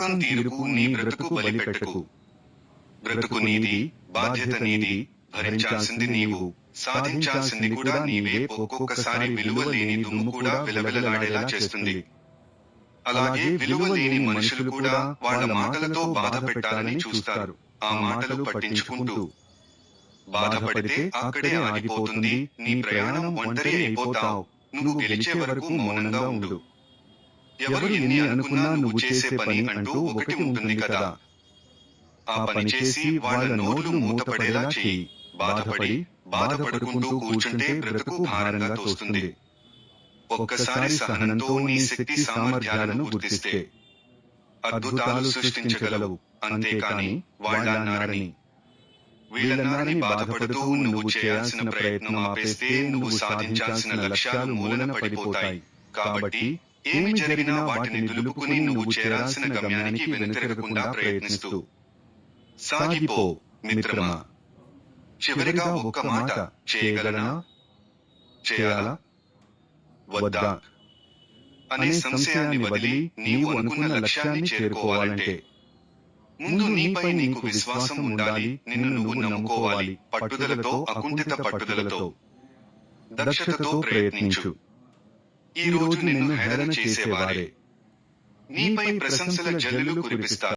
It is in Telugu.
లోకం తీరుకు నీ బ్రతుకు బలిపెట్టకు. బ్రతుకు నీది బాధ్యత నీది భరించాల్సింది నీవు. సాధించాల్సింది కూడా నీవే. ఒక్కొక్కసారి విలువ లేని దుమ్ము కూడా విలవిలలాడేలా చేస్తుంది. అలాగే విలువ లేని మనుషులు కూడా వాళ్ళ మాటలతో బాధ పెట్టాలని చూస్తారు. ఆ మాటలు పట్టించుకుంటూ. బాధపడితే అక్కడే ఆగిపోతుంది. నీ ప్రయాణం ఒంటరి అయిపోతావు. నువ్వు గెలిచే వరకు మౌనంగా ఉండు. ఎవరు ఎన్ని అనుకున్నా నువ్వు చేసే పని అంటూ ఒకటి ఉంటుంది కదా. ఆ పని చేసి వాళ్ళ నోళ్ళు మూతపడేలా చెయ్యి బాధపడి బాధపడుకుంటూ కూర్చుంటే బ్రతుకు భారంగా తోస్తుంది. ఒక్కసారి సహనంతో నీ శక్తి సామర్థ్యాలను గుర్తిస్తే అద్భుతాలు సృష్టించగలవు. అంతేకాని వాళ్ళన్నారని. వీళ్ళన్నారని. బాధపడుతూ నువ్వు చేయాల్సిన ప్రయత్నం ఆపేస్తే నువ్వు సాధించాల్సిన లక్ష్యాలు మూలన పడిపోతాయి. కాబట్టి ఏమి జరిగినా వాటిని దులుపుకుని నువ్వు చేరాల్సిన గమ్యానికి వెనుతిరగకుండా ప్రయత్నిస్తూ. సాగిపో మిత్రమా. చివరిగా ఒక్క మాట చేయగలనా? చేయాలా? వద్దా. అనే సంశయాన్ని వదిలి నీవు అనుకున్న లక్ష్యాన్ని చేరుకోవాలంటే ముందు నీపై నీకు విశ్వాసం ఉండాలి నిన్ను నువ్వు నమ్ముకోవాలి. పట్టుదలతో అకుంఠిత పట్టుదలతో. దక్షతతో ప్రయత్నించు. ఈ రోజు నిన్ను హేళన చేసేవారే. నీపై ప్రశంసల జల్లులు కురిపిస్తారు.